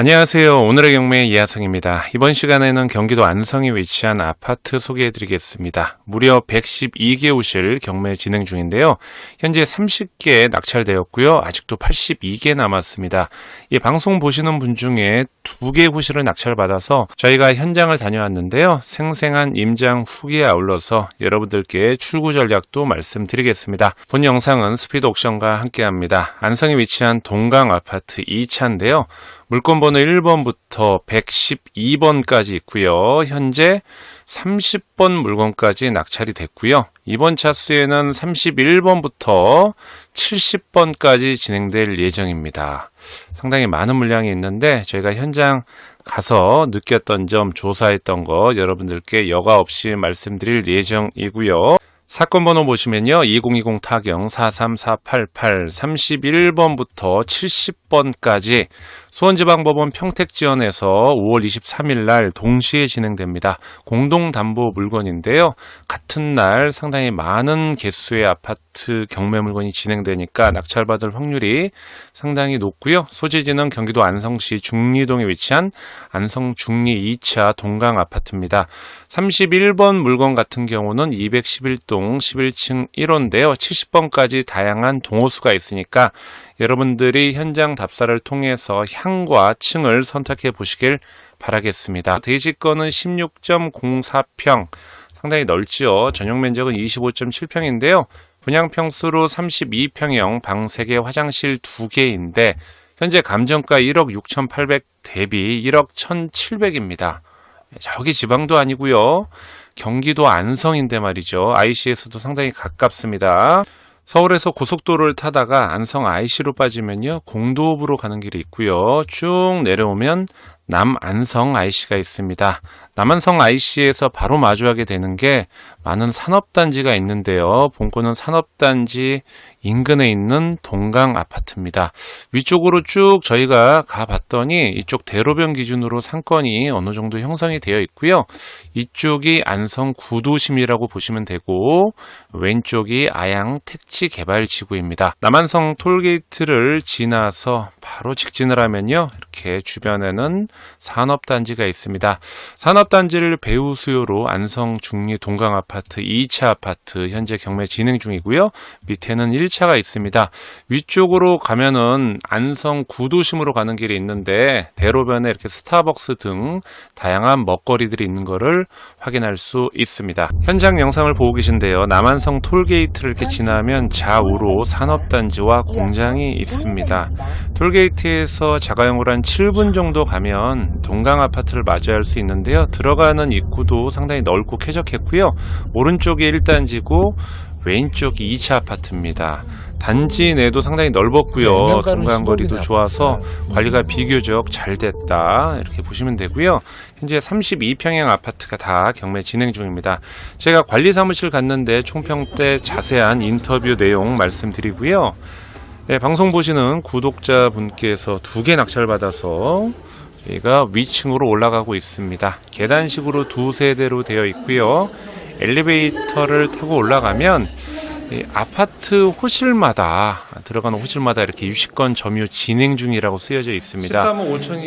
안녕하세요. 오늘의 경매 이하성입니다. 이번 시간에는 경기도 안성에 위치한 아파트 소개해 드리겠습니다. 무려 112개 호실 경매 진행 중인데요. 현재 30개 낙찰되었고요. 아직도 82개 남았습니다. 이 방송 보시는 분 중에 2개 호실을 낙찰받아서 저희가 현장을 다녀왔는데요. 생생한 임장 후기에 아울러서 여러분들께 출구 전략도 말씀드리겠습니다. 본 영상은 스피드 옥션과 함께합니다. 안성에 위치한 동강 아파트 2차인데요. 물건 번호 1번부터 112번까지 있고요. 현재 30번 물건까지 낙찰이 됐고요. 이번 차수에는 31번부터 70번까지 진행될 예정입니다. 상당히 많은 물량이 있는데 저희가 현장 가서 느꼈던 점, 조사했던 거 여러분들께 여과 없이 말씀드릴 예정이고요. 사건 번호 보시면요. 2020 타경 43488 31번부터 70번까지 수원지방법원 평택지원에서 5월 23일 날 동시에 진행됩니다. 공동담보 물건인데요. 같은 날 상당히 많은 개수의 아파트 경매 물건이 진행되니까 낙찰받을 확률이 상당히 높고요. 소재지는 경기도 안성시 중리동에 위치한 안성 중리 2차 동강 아파트입니다. 31번 물건 같은 경우는 211동 11층 1호인데요. 70번까지 다양한 동호수가 있으니까 여러분들이 현장 답사를 통해서 향과 층을 선택해 보시길 바라겠습니다. 대지권은 16.04평, 상당히 넓지요. 전용 면적은 25.7평인데요. 분양 평수로 32평형, 방 3개, 화장실 2개인데 현재 감정가 1억 6,800 대비 1억 1,700입니다. 저기 지방도 아니고요. 경기도 안성인데 말이죠. IC에서도 상당히 가깝습니다. 서울에서 고속도로를 타다가 안성 IC로 빠지면요. 공도읍으로 가는 길이 있고요. 쭉 내려오면 남안성 IC가 있습니다. 남안성 IC에서 바로 마주하게 되는 게 많은 산업단지가 있는데요. 본권은 산업단지 인근에 있는 동강 아파트입니다. 위쪽으로 쭉 저희가 가봤더니 이쪽 대로변 기준으로 상권이 어느 정도 형성이 되어 있고요. 이쪽이 안성 구도심이라고 보시면 되고 왼쪽이 아양 택지 개발 지구입니다. 남안성 톨게이트를 지나서 바로 직진을 하면요. 이렇게 주변에는 산업단지가 있습니다. 산업단지를 배후 수요로 안성 중리 동강 아파트 2차 아파트 현재 경매 진행 중이고요. 밑에는 1차가 있습니다. 위쪽으로 가면은 안성 구도심으로 가는 길이 있는데 대로변에 이렇게 스타벅스 등 다양한 먹거리들이 있는 것을 확인할 수 있습니다. 현장 영상을 보고 계신데요. 남안성 톨게이트를 이렇게 지나면 좌우로 산업단지와 공장이 있습니다. 톨게이트에서 자가용으로 한 7분 정도 가면 동강 아파트를 맞이할 수 있는데요. 들어가는 입구도 상당히 넓고 쾌적했고요. 오른쪽이 1단지고 왼쪽이 2차 아파트입니다. 단지 내도 상당히 넓었고요. 동강거리도 좋아서 관리가 비교적 잘 됐다. 이렇게 보시면 되고요. 현재 32평형 아파트가 다 경매 진행 중입니다. 제가 관리 사무실 갔는데 총평 때 자세한 인터뷰 내용 말씀드리고요. 네, 방송 보시는 구독자분께서 두 개 낙찰받아서 저희가 위층으로 올라가고 있습니다. 계단식으로 두 세 대로 되어 있고요. 엘리베이터를 타고 올라가면 이 아파트 호실마다 들어가는 호실마다 이렇게 유식권 점유 진행 중이라고 쓰여져 있습니다.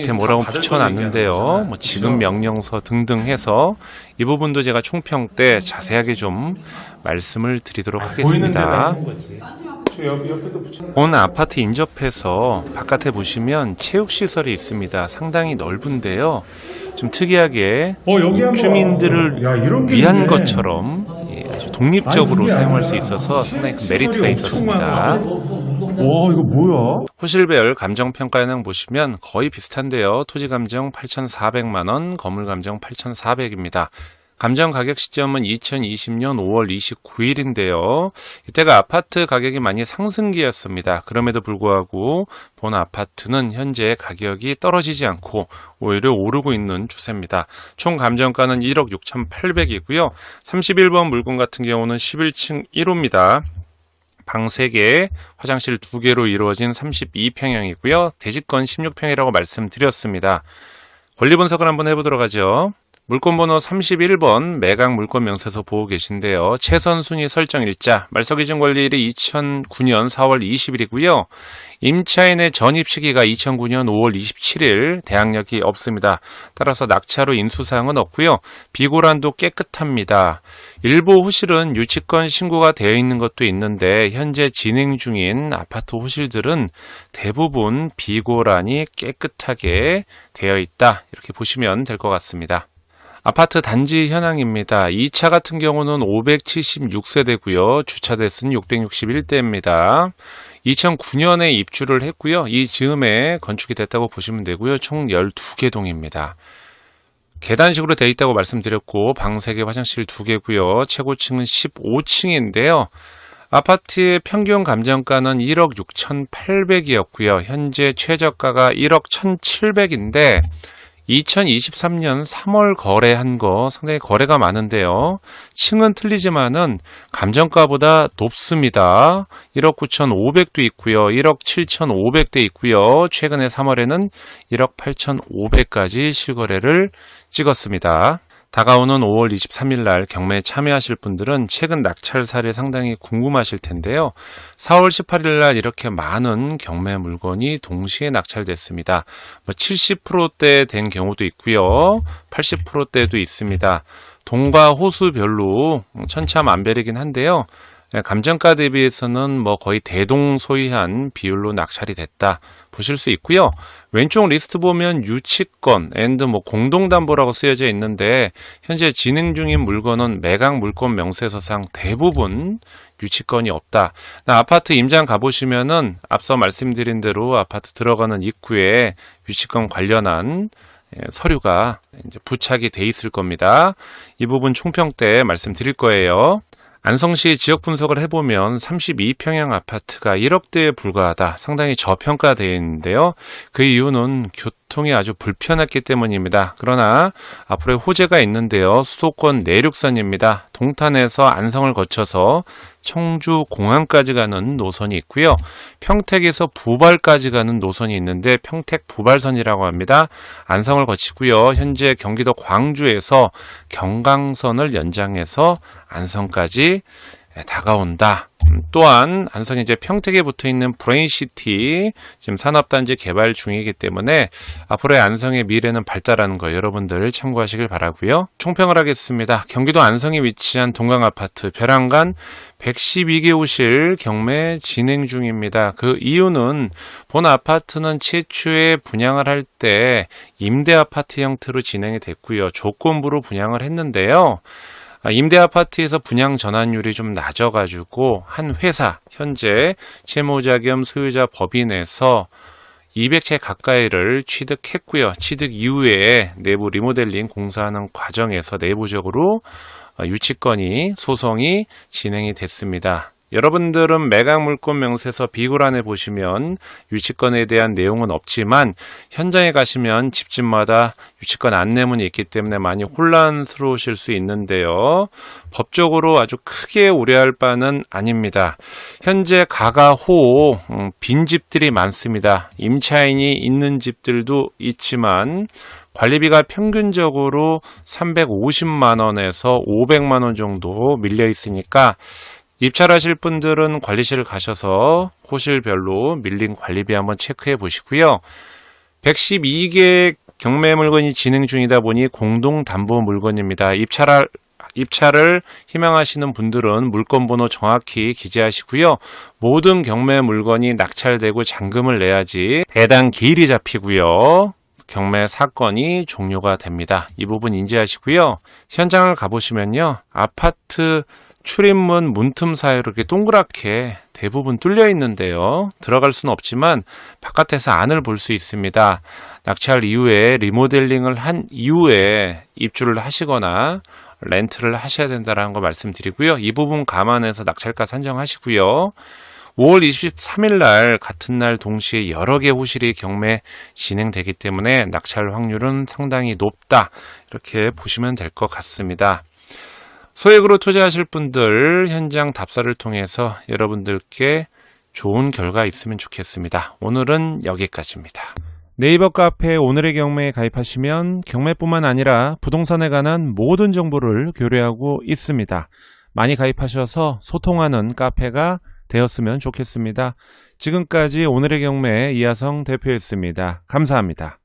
밑에 뭐라고 붙여놨는데요. 뭐 지금 명령서 등등 해서 이 부분도 제가 총평 때 자세하게 좀 말씀을 드리도록 하겠습니다. 본 아파트 인접해서 바깥에 보시면 체육시설이 있습니다. 상당히 넓은데요. 좀 특이하게 어, 주민들을 야, 위한 있네. 것처럼 예, 아주 독립적으로 아니, 사용할 수 있어서 상당히 큰 메리트가 있었습니다. 와 이거 뭐야? 호실배열 감정평가량 보시면 거의 비슷한데요. 토지 감정 8,400만 원, 건물 감정 8,400입니다. 감정 가격 시점은 2020년 5월 29일인데요. 이때가 아파트 가격이 많이 상승기였습니다. 그럼에도 불구하고 본 아파트는 현재 가격이 떨어지지 않고 오히려 오르고 있는 추세입니다. 총 감정가는 1억 6,800이고요. 31번 물건 같은 경우는 11층 1호입니다. 방 3개, 화장실 2개로 이루어진 32평형이고요. 대지권 16평이라고 말씀드렸습니다. 권리 분석을 한번 해보도록 하죠. 물건번호 31번 매각 물건 명세서 보고 계신데요. 최선 순위 설정 일자 말소 기준 권리일이 2009년 4월 20일이고요. 임차인의 전입 시기가 2009년 5월 27일 대항력이 없습니다. 따라서 낙찰후 인수사항은 없고요. 비고란도 깨끗합니다. 일부 호실은 유치권 신고가 되어 있는 것도 있는데 현재 진행 중인 아파트 호실들은 대부분 비고란이 깨끗하게 되어 있다. 이렇게 보시면 될 것 같습니다. 아파트 단지 현황입니다. 2차 같은 경우는 576세대고요. 주차 대수는 661대입니다. 2009년에 입주를 했고요. 이 즈음에 건축이 됐다고 보시면 되고요. 총 12개 동입니다. 계단식으로 되어 있다고 말씀드렸고 방 3개, 화장실 2개고요. 최고층은 15층인데요. 아파트의 평균 감정가는 1억 6,800이었고요. 현재 최저가가 1억 1,700인데 2023년 3월 거래한 거 상당히 거래가 많은데요. 층은 틀리지만은 감정가보다 높습니다. 1억 9,500도 있고요. 1억 7,500대 있고요. 최근에 3월에는 1억 8,500까지 실거래를 찍었습니다. 다가오는 5월 23일 날 경매에 참여하실 분들은 최근 낙찰 사례 상당히 궁금하실 텐데요. 4월 18일 날 이렇게 많은 경매 물건이 동시에 낙찰됐습니다. 뭐 70%대 된 경우도 있고요. 80%대도 있습니다. 동과 호수별로 천차만별이긴 한데요. 예, 감정가 대비해서는 뭐 거의 대동소이한 비율로 낙찰이 됐다 보실 수 있고요. 왼쪽 리스트 보면 유치권 앤드 뭐 공동담보라고 쓰여져 있는데 현재 진행 중인 물건은 매각 물건 명세서상 대부분 유치권이 없다. 나 아파트 임장 가보시면은 앞서 말씀드린 대로 아파트 들어가는 입구에 유치권 관련한 예, 서류가 부착이 돼 있을 겁니다. 이 부분 총평 때 말씀드릴 거예요. 안성시 지역 분석을 해보면 32평형 아파트가 1억대에 불과하다. 상당히 저평가되어 있는데요. 그 이유는 교통 이 아주 불편했기 때문입니다. 그러나 앞으로의 호재가 있는데요. 수도권 내륙선입니다. 동탄에서 안성을 거쳐서 청주 공항까지 가는 노선이 있고요. 평택에서 부발까지 가는 노선이 있는데 평택 부발선이라고 합니다. 안성을 거치고요. 현재 경기도 광주에서 경강선을 연장해서 안성까지 다가온다. 음, 또한 안성이 이제 평택에 붙어 있는 브레인시티 지금 산업단지 개발 중이기 때문에 앞으로의 안성의 미래는 밝다라는 거 여러분들 참고하시길 바라고요. 총평을 하겠습니다. 경기도 안성에 위치한 동강 아파트 벼랑간 112개 호실 경매 진행 중입니다. 그 이유는 본 아파트는 최초에 분양을 할 때 임대 아파트 형태로 진행이 됐고요. 조건부로 분양을 했는데요. 아, 임대 아파트에서 분양 전환율이 좀 낮아가지고 한 회사 현재 채무자 겸 소유자 법인에서 200채 가까이를 취득했고요. 취득 이후에 내부 리모델링 공사하는 과정에서 내부적으로 어, 유치권이 소송이 진행이 됐습니다. 여러분들은 매각 물건 명세서 비굴안에 보시면 유치권에 대한 내용은 없지만 현장에 가시면 집집마다 유치권 안내문이 있기 때문에 많이 혼란스러우실 수 있는데요. 법적으로 아주 크게 우려할 바는 아닙니다. 현재 가가호 음, 빈 집들이 많습니다. 임차인이 있는 집들도 있지만 관리비가 평균적으로 350만 원에서 500만 원 정도 밀려 있으니까 입찰하실 분들은 관리실 가셔서 호실별로 밀린 관리비 한번 체크해 보시고요. 112개 경매 물건이 진행 중이다 보니 공동 담보 물건입니다. 입찰할 입찰을 희망하시는 분들은 물건 번호 정확히 기재하시고요. 모든 경매 물건이 낙찰되고 잔금을 내야지 배당 기일이 잡히고요. 경매 사건이 종료가 됩니다. 이 부분 인지하시고요. 현장을 가보시면요. 아파트 출입문 문틈 사이로 이렇게 동그랗게 대부분 뚫려 있는데요. 들어갈 수는 없지만 바깥에서 안을 볼 수 있습니다. 낙찰 이후에 리모델링을 한 이후에 입주를 하시거나 렌트를 하셔야 된다는 거 말씀드리고요. 이 부분 감안해서 낙찰가 산정하시고요. 5월 23일 날 같은 날 동시에 여러 개 호실이 경매 진행되기 때문에 낙찰 확률은 상당히 높다. 이렇게 보시면 될 것 같습니다. 소액으로 투자하실 분들 현장 답사를 통해서 여러분들께 좋은 결과 있으면 좋겠습니다. 오늘은 여기까지입니다. 네이버 카페 오늘의 경매에 가입하시면 경매뿐만 아니라 부동산에 관한 모든 정보를 교류하고 있습니다. 많이 가입하셔서 소통하는 카페가 되었으면 좋겠습니다. 지금까지 오늘의 경매 이하성 대표였습니다. 감사합니다.